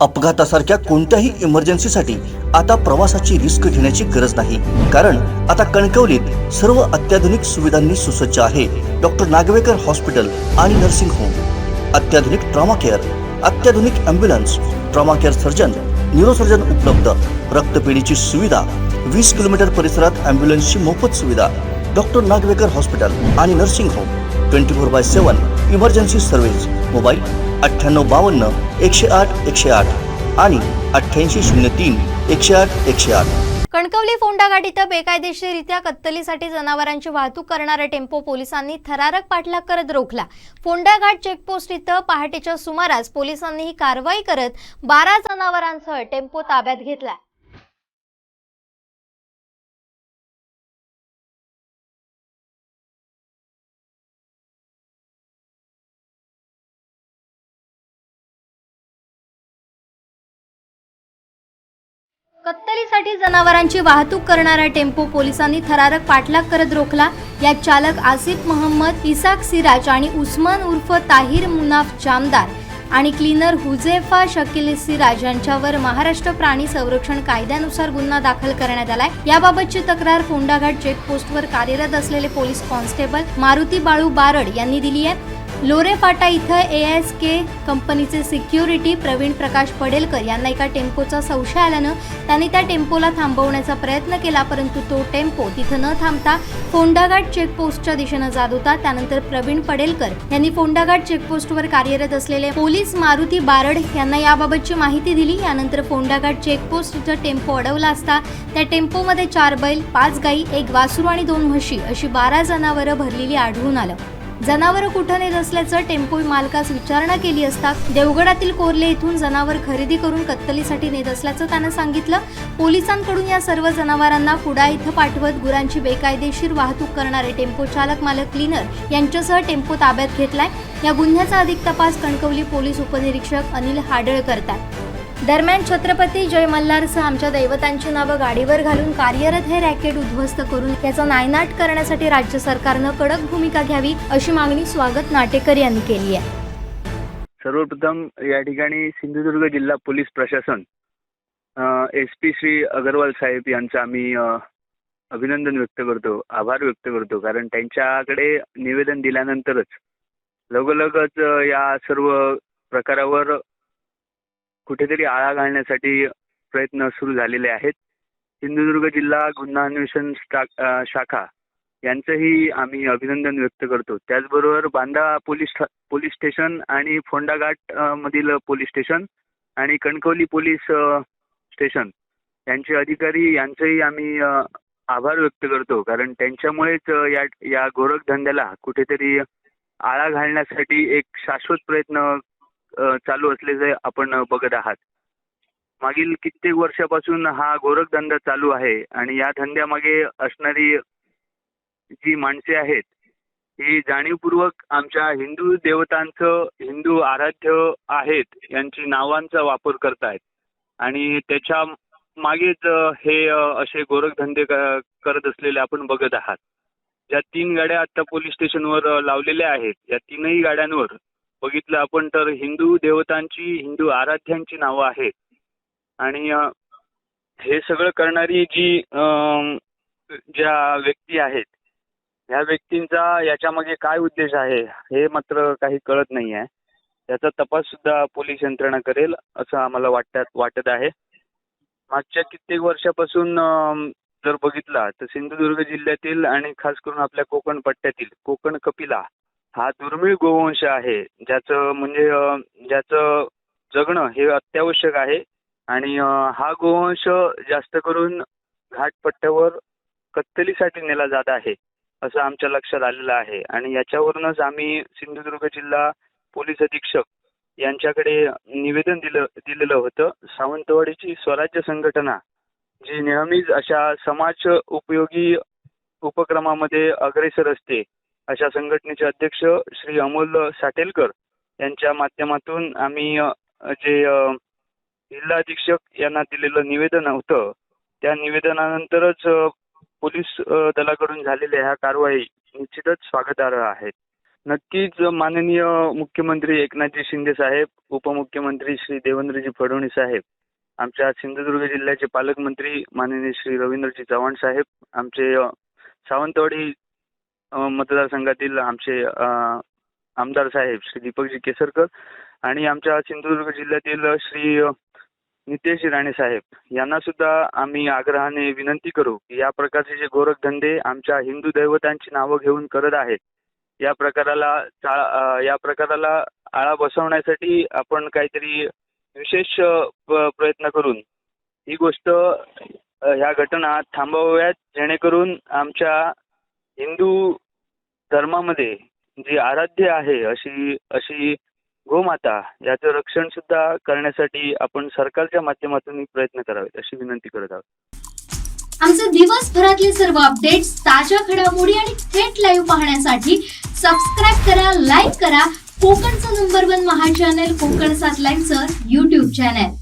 अपघातासारख्या कोणत्याही इमर्जन्सीसाठी आता प्रवासाची रिस्क घेण्याची गरज नाही. कारण आता कणकवलीत सर्व अत्याधुनिक सुविधांनी सुसज्ज आहे डॉक्टर नागवेकर हॉस्पिटल आणि नर्सिंग होम अत्याधुनिक ट्रॉमा केअर अत्याधुनिक ambulance trauma care surgeon neurosurgeon उपलब्ध. रक्तपेढीची सुविधा वीस किलोमीटर परिसरात अँब्युलन्सची मोफत सुविधा डॉक्टर नागवेकर हॉस्पिटल आणि nursing home twenty four by seven emergency service mobile अठ्ठ्याण्णव बावन्न एकशे आठ एकशे आठ आणि अठ्ठ्याऐंशी शून्य तीन एकशे आठ एकशे आठ. कणकवली फोंडाघाट इथं बेकायदेशीररित्या कत्तलीसाठी जनावरांची वाहतूक करणारा टेम्पो पोलिसांनी थरारक पाठलाग करत रोखला. फोंडाघाट चेकपोस्ट इथं पहाटेच्या सुमारास पोलिसांनी ही कारवाई करत बारा जनावरांसह टेम्पो ताब्यात घेतला. कत्तलीसाठी जनावरांची वाहतूक करणारा टेम्पो पोलिसांनी थरारक पाठलाग करत रोखला. यात चालक आसिफ मोहम्मद इसाक सिराज आणि उस्मान उर्फ ताहिर मुनाफ जामदार आणि क्लीनर हुजेफा शकील सिराज यांच्यावर महाराष्ट्र प्राणी संरक्षण कायद्यानुसार गुन्हा दाखल करण्यात आलाय. याबाबतची तक्रार फोंडाघाट चेकपोस्टवर कार्यरत असलेले पोलीस कॉन्स्टेबल मारुती बाळू बारड यांनी दिली आहे. लोरे फाटा इथं ए एस के कंपनीचे सिक्युरिटी प्रवीण प्रकाश पडेलकर यांना एका टेम्पोचा संशय आल्यानं त्यांनी त्या टेम्पोला थांबवण्याचा प्रयत्न केला परंतु तो टेम्पो तिथं न थांबता फोंडाघाट चेकपोस्टच्या दिशेनं जात होता. त्यानंतर प्रवीण पडेलकर यांनी फोंडाघाट चेकपोस्टवर कार्यरत असलेले पोलीस मारुती बारड यांना याबाबतची माहिती दिली. यानंतर फोंडाघाट चेकपोस्ट इथं टेम्पो अडवला असता. त्या टेम्पोमध्ये चार बैल पाच गाई एक वासरू आणि दोन म्हशी अशी बारा जनावरं भरलेली आढळून आलं. जनावरं कुठं नेत असल्याचं टेम्पो मालकास विचारणा केली असता देवगडातील कोर्ले इथून जनावर खरेदी करून कत्तलीसाठी नेत असल्याचं त्यानं सांगितलं. पोलिसांकडून या सर्व जनावरांना कुडा इथं पाठवत गुरांची बेकायदेशीर वाहतूक करणारे टेम्पो चालक मालक क्लीनर यांच्यासह टेम्पो ताब्यात घेतलाय. या गुन्ह्याचा अधिक तपास कणकवली पोलीस उपनिरीक्षक अनिल हाडळ करतात. दरम्यान छत्रपती जय मल्हारसह आमच्या दैवतांची नावं गाडीवर घालून कार्यरत हे रॅकेट उद्ध्वस्त करून याचा नायनाट करण्यासाठी राज्य सरकारनं कडक भूमिका घ्यावी अशी मागणी स्वागत नाटेकर यांनी केली आहे. सर्वप्रथम या ठिकाणी सिंधुदुर्ग जिल्हा पोलीस प्रशासन एस पी श्री अगरवाल साहेब यांचं आम्ही अभिनंदन व्यक्त करतो आभार व्यक्त करतो. कारण त्यांच्याकडे निवेदन दिल्यानंतरच लगोलगच या सर्व प्रकारावर कुठेतरी आळा घालण्यासाठी प्रयत्न सुरू झालेले आहेत. सिंधुदुर्ग जिल्हा गुन्हा अन्वेषण शाखा यांचंही आम्ही अभिनंदन व्यक्त करतो. त्याचबरोबर बांदा पोलीस ठा- पोलीस स्टेशन आणि फोंडाघाट मधील पोलीस स्टेशन आणि कणकवली पोलीस स्टेशन यांचे अधिकारी यांचंही आम्ही आभार व्यक्त करतो. कारण त्यांच्यामुळेच या या गोरखधंद्याला कुठेतरी आळा घालण्यासाठी एक शाश्वत प्रयत्न चालू असल्याचे आपण बघत आहात. मागील कित्येक वर्षापासून हा गोरखधंदा चालू आहे आणि या धंद्यामागे असणारी जी माणसे आहेत ही जाणीवपूर्वक आमच्या हिंदू देवतांचं हिंदू आराध्य आहेत यांची नावांचा वापर करतायत. आणि त्याच्या मागेच हे असे गोरखधंदे करत असलेले आपण बघत आहात. ज्या तीन गाड्या आता पोलीस स्टेशनवर लावलेल्या आहेत या तीनही गाड्यांवर बघितलं आपण तर हिंदू देवतांची हिंदू आराध्यांची नावं आहेत. आणि हे सगळं करणारी जी ज्या व्यक्ती आहेत ह्या व्यक्तींचा याच्यामध्ये काय उद्देश आहे हे मात्र काही कळत नाही आहे याचा तपास सुद्धा पोलीस यंत्रणा करेल असं आम्हाला वाटत वाटत आहे. मागच्या कित्येक वर्षापासून जर बघितला तर सिंधुदुर्ग जिल्ह्यातील आणि खास करून आपल्या कोकण पट्ट्यातील कोकण कपिला हा दुर्मिळ गोवंश आहे. ज्याचं म्हणजे ज्याचं जगणं हे अत्यावश्यक आहे. आणि हा गोवंश जास्त करून घाटपट्ट्यावर कत्तलीसाठी नेला जात आहे असं आमच्या लक्षात आलेलं आहे. आणि याच्यावरूनच आम्ही सिंधुदुर्ग जिल्हा पोलीस अधीक्षक यांच्याकडे निवेदन दिलं दिलेलं होतं. सावंतवाडीची स्वराज्य संघटना जी नेहमीच अशा समाज उपयोगी उपक्रमामध्ये अग्रेसर असते अशा संघटनेचे अध्यक्ष श्री अमोल साटेलकर यांच्या माध्यमातून आम्ही जे जिल्हा अधीक्षक यांना दिलेलं निवेदन होतं त्या निवेदनानंतरच पोलीस दलाकडून झालेल्या ह्या कारवाई निश्चितच स्वागतार्ह आहेत नक्कीच माननीय मुख्यमंत्री एकनाथजी शिंदे साहेब उपमुख्यमंत्री श्री देवेंद्रजी फडणवीस साहेब आमच्या सिंधुदुर्ग जिल्ह्याचे पालकमंत्री माननीय श्री रवींद्रजी चव्हाण साहेब आमचे सावंतवाडी मतदारसंघातील आमचे आमदार साहेब श्री दीपकजी केसरकर आणि आमच्या सिंधुदुर्ग जिल्ह्यातील श्री नितेश राणे साहेब यांना सुद्धा आम्ही आग्रहाने विनंती करू की या प्रकारचे जे गोरखधंदे आमच्या हिंदू दैवतांची नावं घेऊन करत आहेत या प्रकाराला या प्रकाराला आळा बसवण्यासाठी आपण काहीतरी विशेष प्रयत्न करून ही गोष्ट ह्या घटना थांबवाव्यात जेणेकरून आमच्या हिंदू धर्मामध्ये जी आराध्य आहे अशी अशी गोमाता याचं रक्षण सुद्धा करण्यासाठी आपण सरकारच्या माध्यमातून प्रयत्न करावेत अशी विनंती करत आहोत. आमचे दिवसभरातले सर्व अपडेट्स ताज्या घडामोडी आणि थेट लाईव्ह पाहण्यासाठी सबस्क्राईब करा लाईक करा. कोकणचं नंबर वन महा चॅनल कोकण सात लाईव्हचं युट्यूब चॅनल